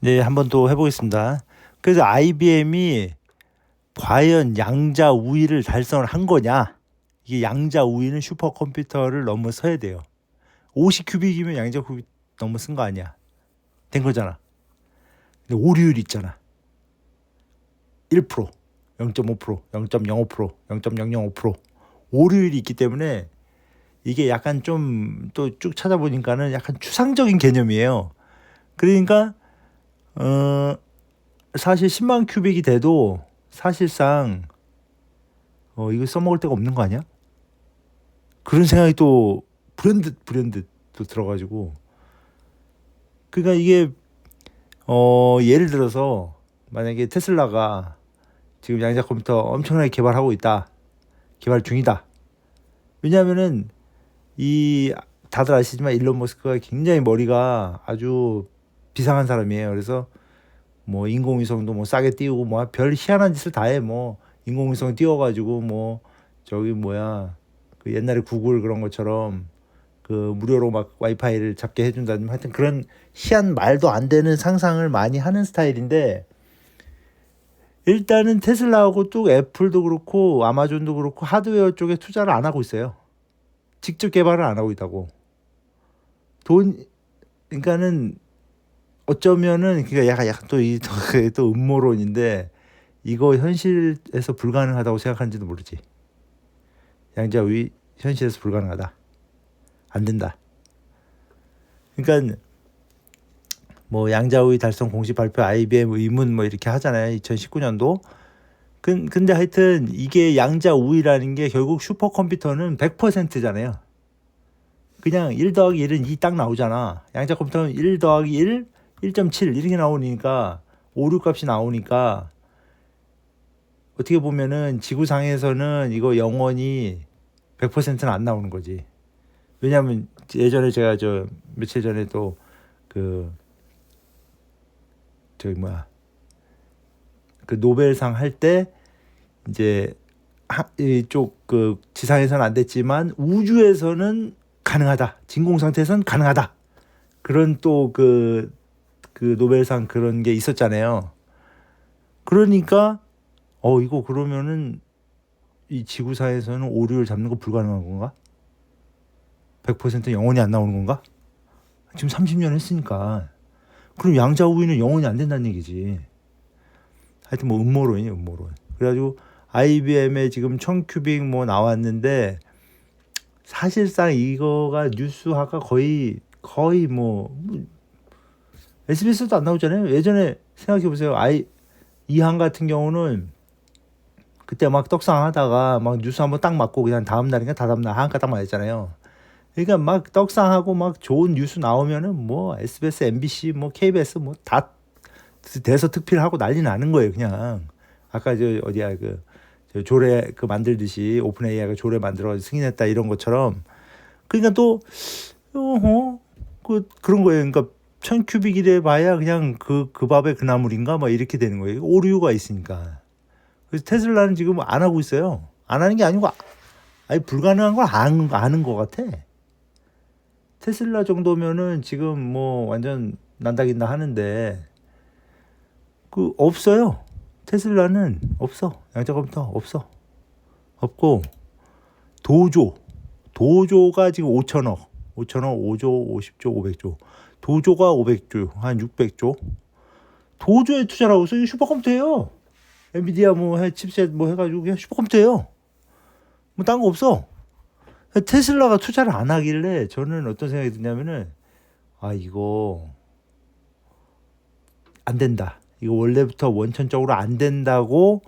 네, 한번 또 해보겠습니다. 그래서 IBM이 과연 양자 우위를 달성을 한 거냐? 이게 양자 우위는 슈퍼컴퓨터를 넘어서야 돼요. 50 큐빅이면 양자 우위 넘어선 거 아니야? 된 거잖아. 근데 오류율 있잖아. 1%, 0.5%, 0.05%, 0.005% 오류율이 있기 때문에 이게 약간 좀 또 쭉 찾아보니까는 약간 추상적인 개념이에요. 그러니까 어 사실 10만 큐빅이 돼도 사실상 어 이거 써먹을 데가 없는 거 아니야? 그런 생각이 또 불현듯 불현듯 또 들어가지고. 그러니까 이게 어 예를 들어서 만약에 테슬라가 지금 양자 컴퓨터 엄청나게 개발하고 있다. 개발 중이다. 왜냐하면은 이 다들 아시지만 일론 머스크가 굉장히 머리가 아주 비상한 사람이에요. 그래서 뭐 인공위성도 뭐 싸게 띄우고 뭐 별 희한한 짓을 다 해. 뭐 인공위성 띄워가지고 뭐 저기 뭐야 그 옛날에 구글 그런 것처럼 그 무료로 막 와이파이를 잡게 해준다든 하여튼 그런 희한 말도 안 되는 상상을 많이 하는 스타일인데 일단은 테슬라하고 또 애플도 그렇고 아마존도 그렇고 하드웨어 쪽에 투자를 안 하고 있어요. 직접 개발을 안 하고 있다고. 돈 그러니까는 어쩌면은 그니까 약간 약간 또이또 또 음모론인데 이거 현실에서 불가능하다고 생각하는지도 모르지. 양자위 현실에서 불가능하다. 안 된다. 그러니까 뭐 양자우위 달성 공식 발표 IBM 의문 뭐 이렇게 하잖아요. 2019년도. 근, 근데 하여튼 이게 양자 우위라는 게 결국 슈퍼컴퓨터는 100%잖아요. 그냥 1 더하기 1은 2 딱 나오잖아. 양자 컴퓨터는 1 더하기 1, 1.7 이렇게 나오니까 오류 값이 나오니까 어떻게 보면은 지구상에서는 이거 영원히 100%는 안 나오는 거지. 왜냐하면 예전에 제가 저 며칠 전에 또 그 저기 뭐야 그 노벨상 할 때 이제 하, 이쪽 그 지상에서는 안 됐지만 우주에서는 가능하다. 진공 상태에서는 가능하다. 그런 또 그 그 노벨상 그런 게 있었잖아요. 그러니까 어 이거 그러면은 이 지구상에서는 오류를 잡는 거 불가능한 건가? 100% 영원히 안 나오는 건가? 지금 30년 했으니까. 그럼 양자 우위는 영원히 안 된다는 얘기지. 하여튼 뭐 음모론이에요, 음모론. 그래가지고 IBM에 지금 1000큐빅 뭐 나왔는데 사실상 이거가 뉴스화가 거의 거의 뭐 SBS도 안 나오잖아요. 예전에 생각해 보세요. 아이 이항 같은 경우는 그때 막 떡상 하다가 막 뉴스 한번 딱 맞고 그냥 다음 날인가 다다음 날 한가 딱 맞았잖아요. 그러니까 막 떡상하고 막 좋은 뉴스 나오면은 뭐 SBS, MBC, 뭐 KBS 뭐 다 대서특필하고 난리 나는 거예요, 그냥. 아까 저 어디야 그 조례 그 만들듯이 오픈 AI가 조례 만들어 승인했다 이런 것처럼 그러니까 또 어허 그 그런 거예요. 그러니까 천 큐빅이래 봐야 그냥 그 그 밥에 그 나물인가 막 이렇게 되는 거예요. 오류가 있으니까. 그래서 테슬라는 지금 안 하고 있어요. 안 하는 게 아니고 아니 불가능한 걸 아는 아는 것 같아. 테슬라 정도면은 지금 뭐 완전 난다긴다 하는데 그 없어요. 테슬라는 없어. 양자 컴퓨터 없어. 없고 도조 도조가 지금 5천억, 5천억, 5조, 50조, 500조. 도조가 500조, 한 600조. 도조에 있어. 이거 슈퍼컴퓨터예요. 엔비디아 뭐 해, 칩셋 뭐 해가지고 그냥 슈퍼컴퓨터예요. 뭐 딴 거 없어. 테슬라가 투자를 안 하길래 저는 어떤 생각이 드냐면은 아 이거 안 된다. 이거 원래부터 원천적으로 안 된다고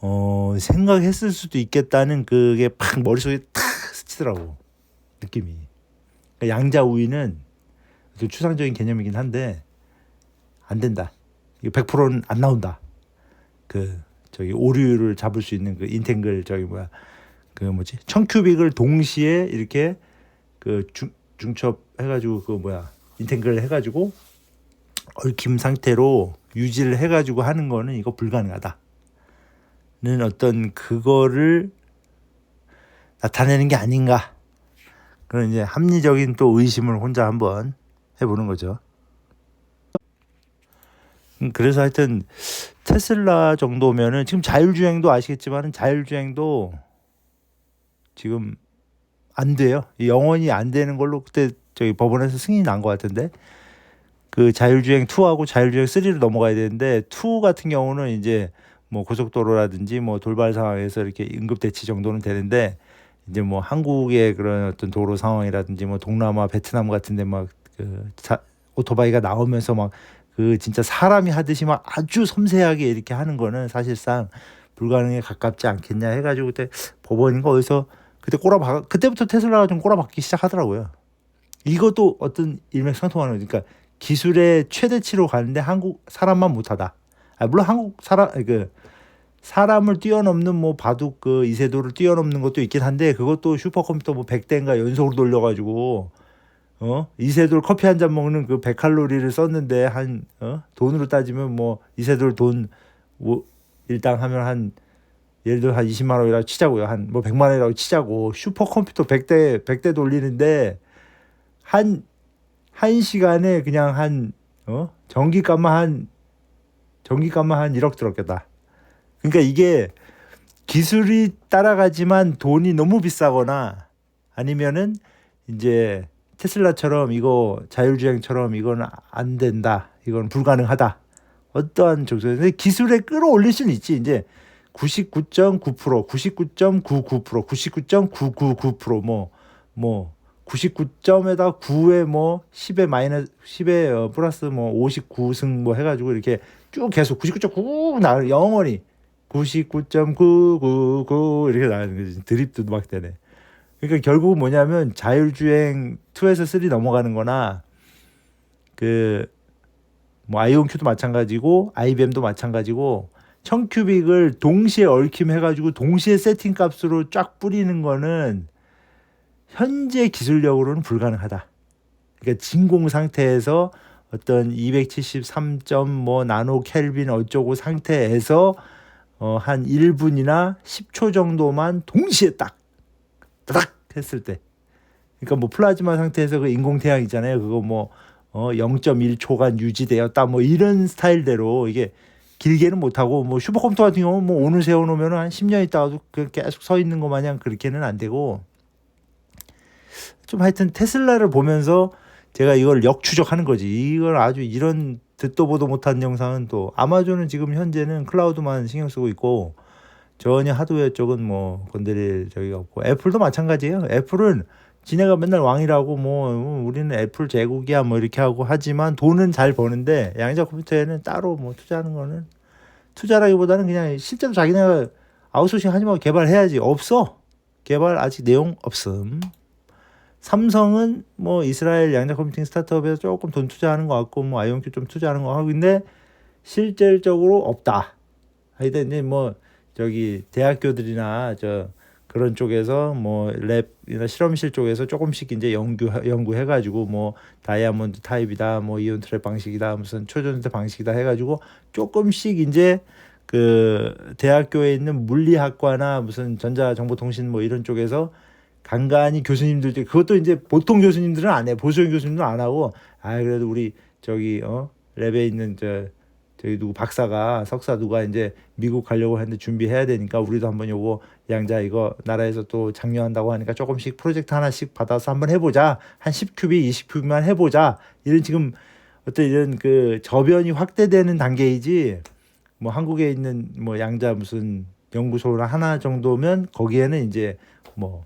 어, 생각했을 수도 있겠다는 그게 팍 머릿속에 탁 스치더라고 느낌이. 그러니까 양자 우위는 좀 추상적인 개념이긴 한데 안 된다. 이거 100%는 안 나온다. 그 저기 오류를 잡을 수 있는 그 인탱글 저기 뭐야 그 뭐지 청큐빅을 동시에 이렇게 그 중, 중첩 해가지고 그 뭐야 인탱글 해가지고 얽힘 상태로 유지를 해가지고 하는 거는 이거 불가능하다는 어떤 그거를 나타내는 게 아닌가 그런 이제 합리적인 또 의심을 혼자 한번 해보는 거죠. 음, 그래서 하여튼 테슬라 정도면은 지금 자율주행도 아시겠지만은 자율주행도 지금 안 돼요. 영원히 안 되는 걸로 그때 저기 법원에서 승인이 난 것 같은데 그 자율주행 2하고 자율주행 3로 넘어가야 되는데 2 같은 경우는 이제 뭐 고속도로라든지 뭐 돌발 상황에서 이렇게 응급 대치 정도는 되는데 이제 뭐 한국의 그런 어떤 도로 상황이라든지 뭐 동남아 베트남 같은 데 막 그 오토바이가 나오면서 막 그 진짜 사람이 하듯이 막 아주 섬세하게 이렇게 하는 거는 사실상 불가능에 가깝지 않겠냐 해가지고 그때 법원인가 어디서 그때 꼬라박 그때부터 테슬라가 좀 꼬라박기 시작하더라고요. 이것도 어떤 일맥상통하는 그러니까 기술의 최대치로 가는데 한국 사람만 못하다. 아, 물론 한국 사람 그 사람을 뛰어넘는 뭐 바둑 그 이세돌을 뛰어넘는 것도 있긴 한데 그것도 슈퍼컴퓨터 뭐 100대인가 연속으로 돌려가지고 어 이세돌 커피 한 잔 먹는 그 100칼로리를 썼는데 한 어? 돈으로 따지면 뭐 이세돌 돈뭐 일당 하면 한 예를 들어 한 20만 원이라고 치자고요. 한 뭐 100만 원이라고 치자고 슈퍼컴퓨터 100대 100대 돌리는데 한 한 시간에 그냥 한 어? 전기값만 한 전기값만 한 1억 들었겠다. 그러니까 이게 기술이 따라가지만 돈이 너무 비싸거나 아니면은 이제 테슬라처럼 이거 자율주행처럼 이건 안 된다. 이건 불가능하다. 어떠한 정도에서 기술에 끌어올릴 수는 있지. 이제 99.9%, 99.99%, 99.999%뭐 뭐 99점에다 9에 뭐 10에 마이너스 10에 어, 플러스 뭐 59승 뭐 해 가지고 이렇게 쭉 계속 99.9나 영원히 99.999 이렇게 나가는 거지 드립도 막 되네. 그러니까 결국은 뭐냐면 자율주행 2에서 3 넘어가는 거나 그 뭐 아이온큐도 마찬가지고 아이뱀도 마찬가지고 청큐빅을 동시에 얽힘 해가지고 동시에 세팅 값으로 쫙 뿌리는 거는 현재 기술력으로는 불가능하다. 그러니까 진공 상태에서 어떤 273점 뭐 나노 켈빈 어쩌고 상태에서 어, 한 1분이나 10초 정도만 동시에 딱 따닥 했을 때 그러니까 뭐 플라즈마 상태에서 그 인공 태양 있잖아요. 그거 뭐 어, 0.1초간 유지되었다 뭐 이런 스타일대로 이게 길게는 못하고 뭐 슈퍼컴퓨터 같은 경우는 뭐 오늘 세워놓으면 한 10년 있다가도 그 계속 서 있는 것 마냥 그렇게는 안 되고 좀 하여튼 테슬라를 보면서 제가 이걸 역추적하는 거지. 이걸 아주 이런 듣도 보도 못한 영상은 또 아마존은 지금 현재는 클라우드만 신경 쓰고 있고 전혀 하드웨어 쪽은 뭐 건드릴 저기가 없고. 애플도 마찬가지예요. 애플은 지네가 맨날 왕이라고 뭐 우리는 애플 제국이야 뭐 이렇게 하고 하지만 돈은 잘 버는데 양자 컴퓨터에는 따로 뭐 투자하는 거는 투자라기보다는 그냥 실제로 자기네가 아웃소싱 하지 말고 개발해야지. 없어. 개발 아직 내용 없음. 삼성은 뭐 이스라엘 양자 컴퓨팅 스타트업에서 조금 돈 투자하는 것 같고 뭐 아이온큐 좀 투자하는 거 하고. 근데 실질적으로 없다. 하여튼 이제 뭐 저기 대학교들이나 저 그런 쪽에서 뭐 랩이나 실험실 쪽에서 조금씩 이제 연구 연구해 가지고 뭐 다이아몬드 타입이다 뭐 이온 트랩 방식이다 무슨 초전자 방식이다 해 가지고 조금씩 이제 그 대학교에 있는 물리학과나 무슨 전자정보통신 뭐 이런 쪽에서 간간히 교수님들 그것도 이제 보통 교수님들은 안 해. 보수형 교수님들은 안 하고 아 그래도 우리 저기 어 랩에 있는 저 저기 누구 박사가 석사 누가 이제 미국 가려고 하는데 준비해야 되니까 우리도 한번 요거 양자 이거 나라에서 또 장려한다고 하니까 조금씩 프로젝트 하나씩 받아서 한번 해보자. 한 10큐비 20큐비만 해보자. 이런 지금 어떤 이런 그 저변이 확대되는 단계이지. 뭐 한국에 있는 뭐 양자 무슨 연구소나 하나 정도면 거기에는 이제 뭐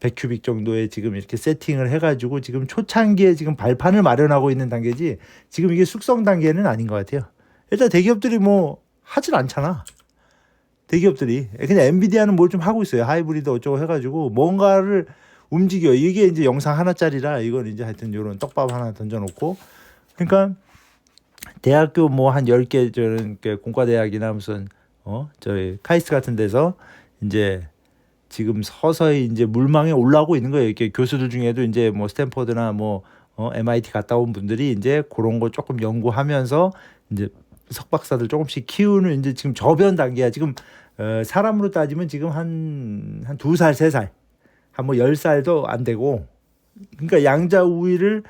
100큐빅 정도의 지금 이렇게 세팅을 해가지고 지금 초창기에 지금 발판을 마련하고 있는 단계지. 지금 이게 숙성 단계는 아닌 것 같아요. 일단 대기업들이 뭐 하질 않잖아. 대기업들이 그냥 엔비디아는 뭘 좀 하고 있어요. 하이브리드 어쩌고 해가지고 뭔가를 움직여. 이게 이제 영상 하나짜리라 이건 이제 하여튼 이런 떡밥 하나 던져놓고 그러니까 대학교 뭐한 10개 저는 공과대학이나 무슨 어 저희 카이스트 같은 데서 이제 지금 서서히 이제 물망에 올라오고 있는 거예요. 이렇게 교수들 중에도 이제 뭐 스탠퍼드나 뭐 어, MIT 갔다 온 분들이 이제 그런 거 조금 연구하면서 이제 석박사들 조금씩 키우는 이제 지금 저변 단계야. 지금 어, 사람으로 따지면 지금 한 한 두 살, 세 살, 한 뭐 열 살도 안 되고, 그러니까 양자 우위를